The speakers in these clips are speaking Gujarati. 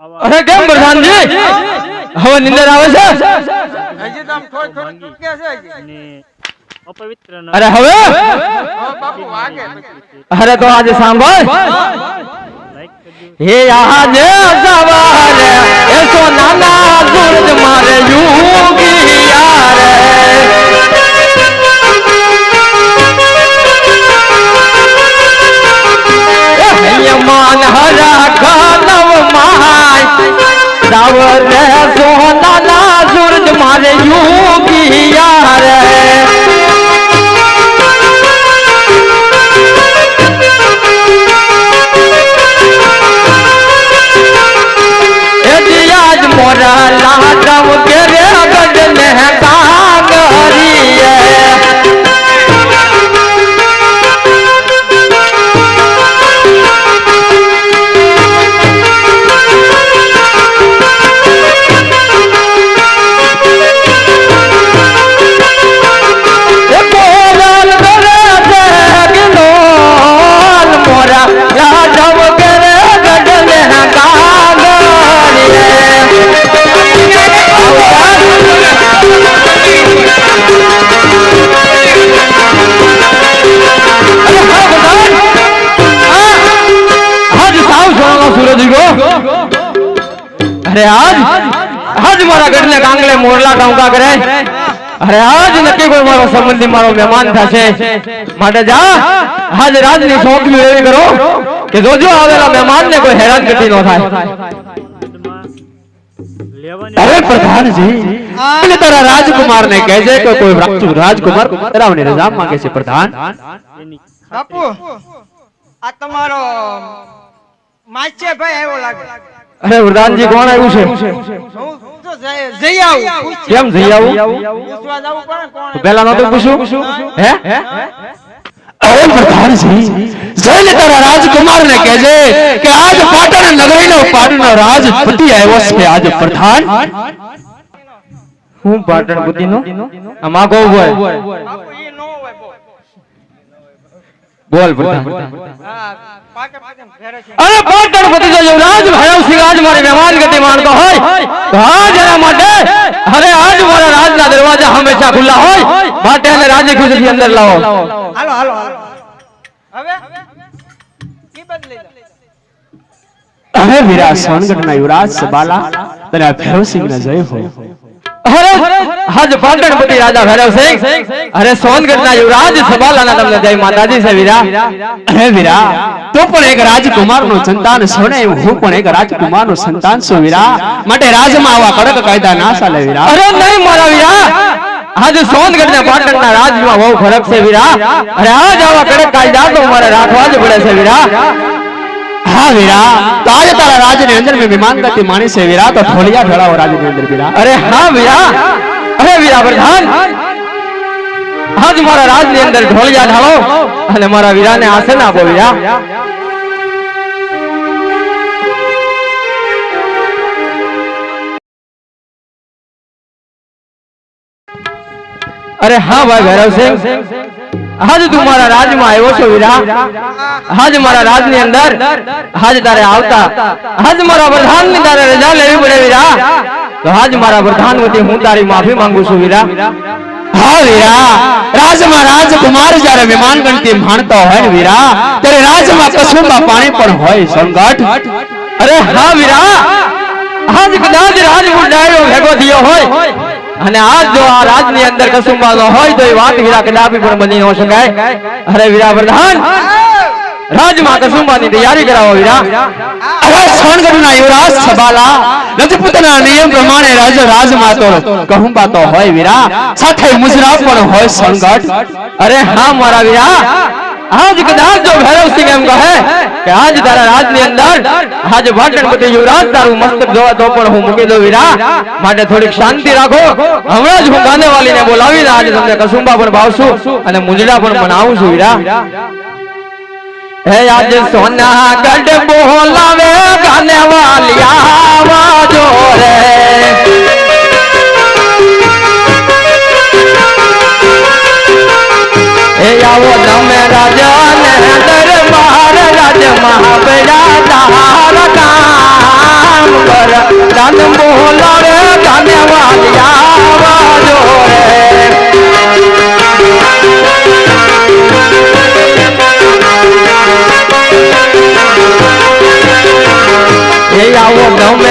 અરે કેમ પ્રધાનજી હવે નિંદર આવે છે? હજી તો આમ થોડી થોડી ચૂક્યા છે હજી. અપવિત્ર ન અરે હવે? બાપુ વાગે અરે તો આજે સાંભળ. હે આજે સવારે એ સોનાના સૂરજ મારે યુગી રે માન હરા ખાનવ અરે આજ આજ મારા ગઢને કાંગલે મોરલા ટંકા કરે. અરે આજ નક્કી કોઈ મારો સંબંધી, મારો મહેમાન થશે. માટે જા. આજ રાજની સોંપલી એવી કરો કે જોજો આવેલા મહેમાનને કોઈ હેરાનગતિ ન થાય. અરે પ્રધાનજી, એટલે તારા રાજકુમાર ને કહેજે કે કોઈ રાજુ- રાજકુમાર કરાવની રજા માંગે છે, પ્રધાન. આ તમારો માચે ભાઈ એવો લાગે. અરે વરદાનજી કોણ આવ્યું છે? જઈ- આવું? કેમ જઈ આવું પેલા નતું પૂછ્યું. હે? અરે પ્રધાનજી જઈને તારા રાજકુમાર ને કહેજે કે આજ પાટણ નગરીનો પાટણનો રાજપતિ આવ્યો છે આજ પ્રધાન. હું પાટણ બુદ્ધિનો? આ માગો હોય. બોલ પ્રધાન હા અરે પાટણ પતિ જો યુવરાજ ભૈરવ સિંહ આજ મારી મહેમાન ગતિ માણતો હોય. તો એના માટે. અરે આજ મારા રાજના દરવાજા હંમેશા ખુલ્લા હોય. માટે એને રાજી ખુશીથી અંદર લાવો. હાલો હાલો હવે. અરે વીરા સોનગઢના યુવરાજ સબાલા તને આ ભૈરવસિંહ ને જય હો અરે આજ પાટણ પતિ રાજા ભૈરવ સિંહ. અરે સોનગઢના યુવરાજ સબાલાના તમને જય માતાજી છે વીરા. હે વીરા, તું પણ એક રાજકુમારનું સંતાન સોને હું પણ એક રાજકુમારનું સંતાન છું વીરા. માટે રાજમાં આવા કડક કાયદા ના ચાલે વીરા. અરે નહીં મારા વીરા. આજે સોનગઢ ને પાટણના રાજમાં બહુ ફરક છે વીરા. અરે આજ આવા કડક કાયદા તો મારે રાખવા જ પડે છે વીરા. હા વીરા, તો આજે તારા રાજની અંદર મેં વિમાન ગતિ માણી છે વીરા. તો ઢોલિયા ઢળાવો રાજની અંદર વીરા. અરે હા વીરા. અરે વીરા પ્રધાન આજ મારા રાજની અંદર ઢોલિયા ઢાળો અને મારા વીરાને આસન આપો વીરા. અરે હા ભાઈ ભૈરવસિંહ આજ તું મારા રાજમાં આવ્યો છો વીરા. આજ મારા રાજની અંદર, આજ તારે આવતા, આજ મારા પ્રધાનની તારે રજા લેવી પડે વીરા. તો આજ મારા પ્રધાન વતી હું તારી માફી માંગુ છું વીરા. હોય થયો હોય. અને આજ જો આ રાજની અંદર કસુંબા હોય તો એ વાત વીરા કદાપી પણ બની ન શકાય. અરે વીરા પ્રધાન રાજમાં કસુંબાની તૈયારી કરાવો વીરા. અરે સોનગઢના યુવરાજ સબાલા રજપૂતના નિયમ પ્રમાણે રાજ રાજમાં તો કહુંબા તો હોય વીરા. સાથે મુજરા પણ હોય સંગઠ અરે હા મારા વીરા. આજ કદાચ જો ભૈરવસિંહ એમ કહે કે આજ તારા રાજની અંદર આજ ભાટણપતિ યુવરાજ તારું મસ્તક જોવા તો પણ હું મૂકી દઉં વીરા. માટે થોડીક શાંતિ રાખો. હમણાં જ હું ગાનેવાલીને બોલાવીને આજે તમને કસુંબા પણ ભાવશું અને મુજડા પણ મનાવું છું વીરા. હે આજ સોના ગઢ બોલાવે ગાને વાલિયા વાજો રે. હે આવો તમે રાજા ને દરબાર રાજ મહાબડા તાર કામ કર ગાને બોલાવે ગાને વાલિયા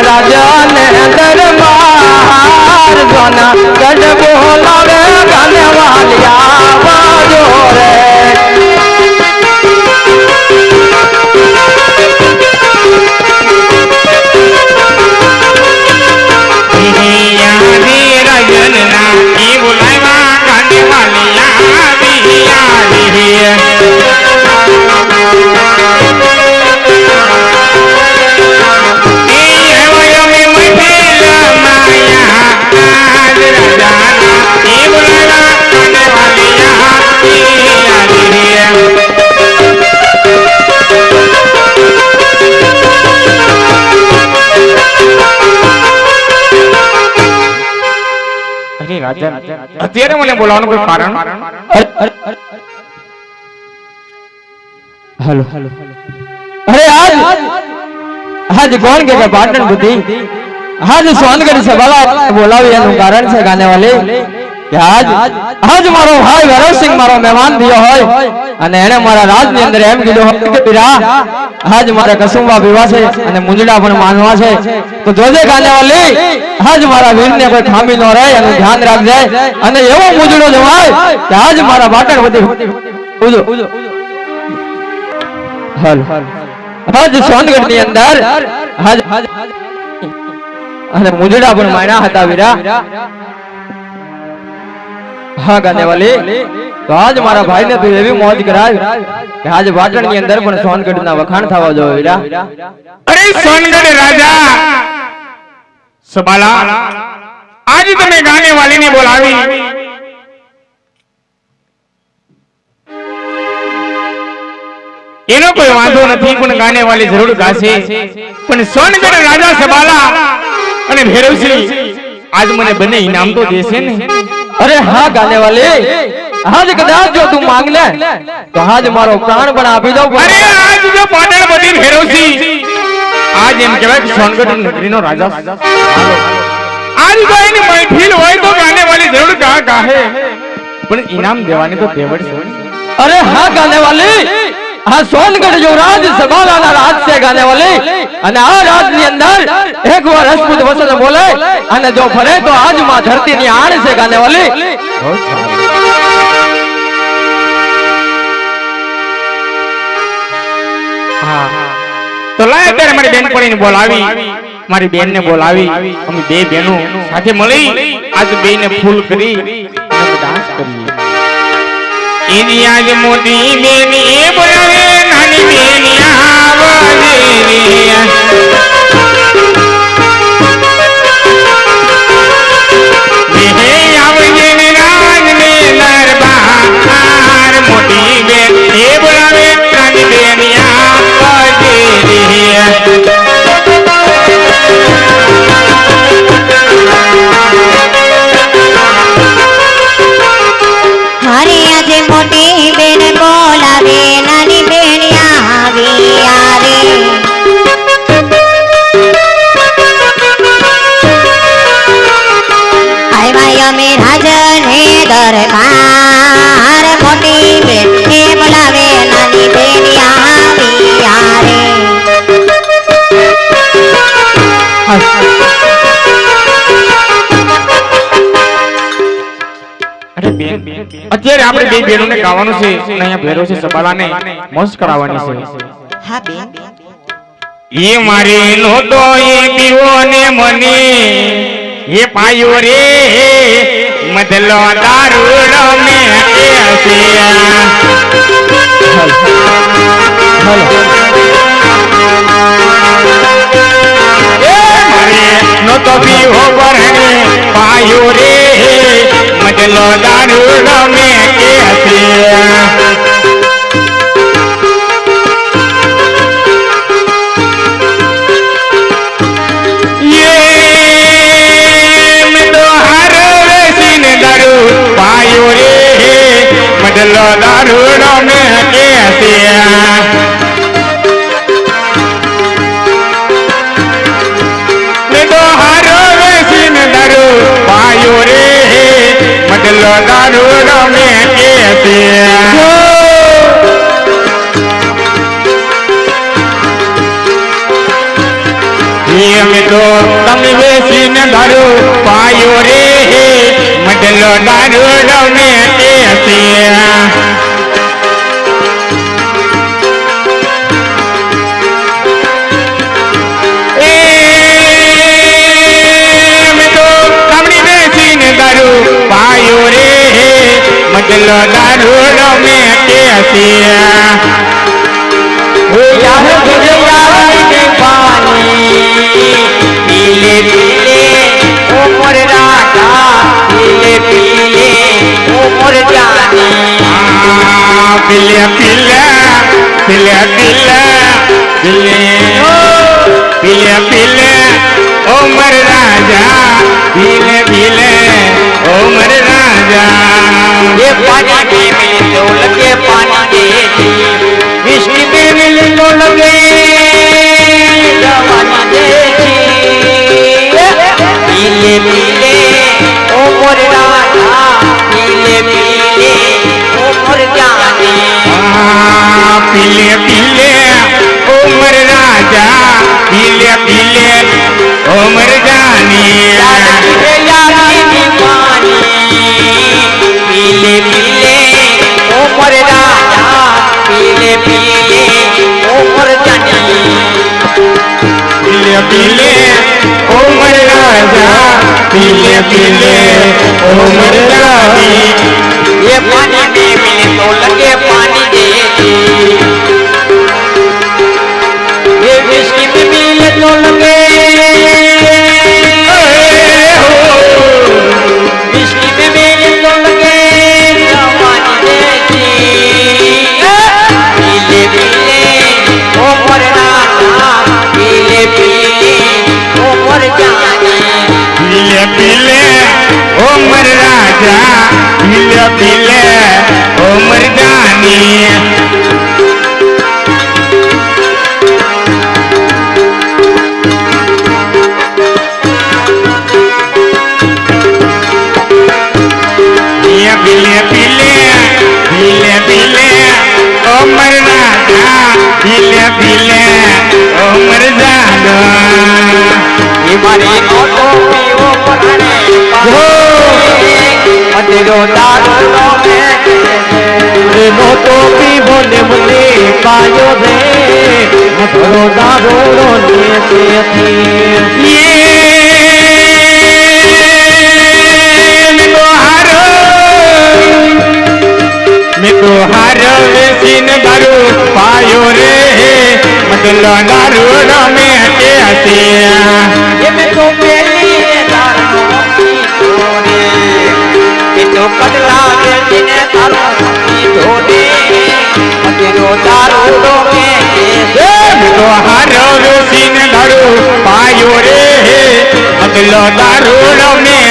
ગમે રાજાને દરબાર જોના ગઢ બોલાવે ગાને મને બોલાવવાનું કોઈ કારણ? Hello hello. અરે આજ? આજ કોણ કે પાટણ બુદ્ધિ આજ સોનગઢ છે બાબા બોલાવી એનું કારણ છે ગાને વાલે આજ મારો ભાઈ ભરતસિંહ મારો મહેમાન થયો હોય. અને એને મારા રાજની અંદર એમ કીધું કે વીરા આજ મારે કસુંબા પીવા છે અને મુંજડા પણ માનવા છે. તો જોજે ગાને વાલી આજ મારા વીરને કોઈ ખામી ન રહે એનું ધ્યાન રાખજે. અને એવો મુંજડો જવાય કે આજ મારા બાટણ બધી ઉજો હલ. આજ સોનગઢની અંદર અને મુજડા પણ માણ્યા હતા વીરા હા ગાનેવાલી તો આજ મારા ભાઈને તું એવી મોજ કરાવ કે આજ પાટણની અંદર પણ સોનગઢ ના વખાણ થવા જો વીરા અરે સોનગઢ રાજા સબાલા આજ તમે ગાને વાલીને બોલાવી. એનો કોઈ વાંધો નથી, પણ ગાને વાલી જરૂર ગાશે. પણ સોનગઢ રાજા સબાલા અને ભૈરવસિંહ આજ મને બંને ઇનામ તો દેશે ને. અરે હા ગાનેવાલી આજ કદાચ જો તું માંગ લે તો આજ મારો પ્રાણ પણ આપી દઉં. અરે આજ જો પાટણ બની ફેરોસી આજ એમ કહેવાય કે સોનગઢ નગરીનો રાજા. આજ જો એની મહેફિલ હોય તો ગાને વાલી જરૂર ગા ગાહે. પણ ઇનામ દેવાની તો દેવડ છે. અરે હા ગાનેવાલી આ સોનગઢ જો રાજ સભાલાના રાજ છે ગાનેવાલી અને આ રાજની અંદર એક વાર રસપૂત વસન બોલે અને જો ફરે તો આજમાં ધરતી ની આણ છે ગાનેવાલી તો લાય અત્યારે મારી બેન પડીને બોલાવી. મારી બેન ને બોલાવી. અમે બે બેનો સાથે મળી આજ બે ને ફૂલ કરી ડાન્સ કરીએ. એની આજ મોટી બેન એ બોલાવે. નાની આપણે બે બેનોને ગાવાનું છે અને અહીંયા ભેરો છે સબાલાને મસ્ત કરાવવાની છે. હા બેન. એ મારી લોટો એ પીવો ને મને એ પાયો રે મદલો દારૂડો મે નોટો પીવો પરણે પાયો રે મદલો દારૂ ગમે કે ये તમે બેસીને દારૂ પાયો રે મડલો દારૂ રમે તે દારૂ પાયો રે મતલો દારૂ રમે કે यार పిల్ల పిల్ల పిల్ల పిల్ల పిల్ల పిల్ల పిల్ల ఓ మర రాజా పిల్ల పిల్ల ఓ మర पिले पिले उमर राजा पिले पिले उमर जानी। पीले पीले ऊपर राजा पीले पीले ऊपर जानी। पिले पिले उमर राजा पिले पिले उमर जानी। ये पानी में पीले पीले ऊपर राजा पीले पीले મોટો પીવો ને મને પાયો રે મધરો દારૂ નો ને તેથી દારૂ રમે તે હસિયા તો પેલી દારૂ રે એ તો કડલા વેચીને તારો પીધો રે અધેરો દારૂ નો હારો વેસીન લડું પાયો રે અગલો દારૂ રમે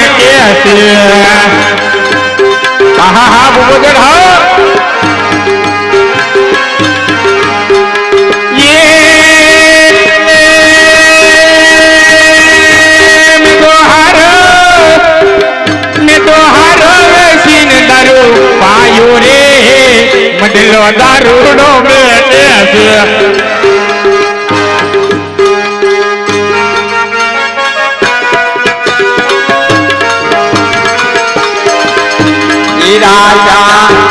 દારૂડો બેટે છે. રાજા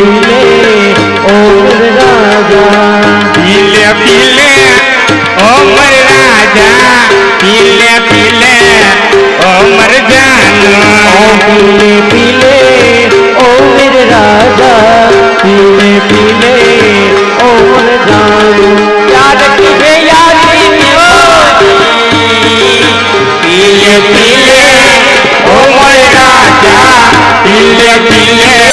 પીલે ઓમર રાજા પીલે પીલે ઓમર રાજા પીલે પીલે ઓમર જાનો પીલે પીલે ઓમર રાજા પીલે પીલે ઓમર જાનો યાદ કીધે યાદ પીલે પીલે ઓમર રાજા પીલે પીલે